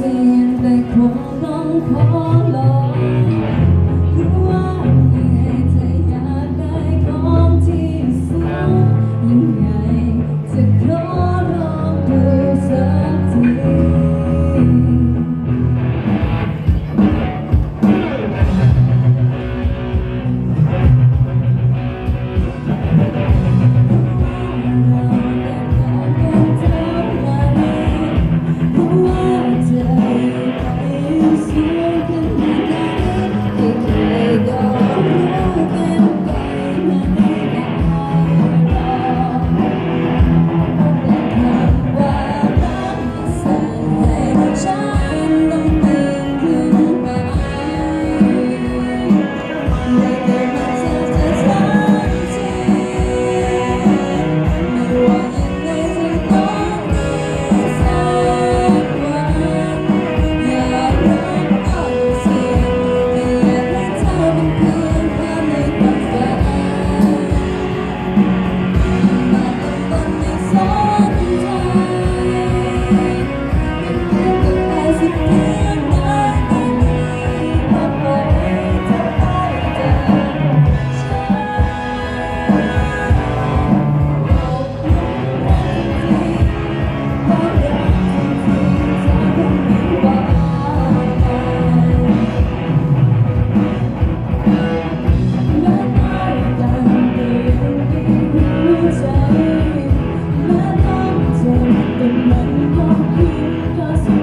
เสียงแต่คงต้องขอ Don't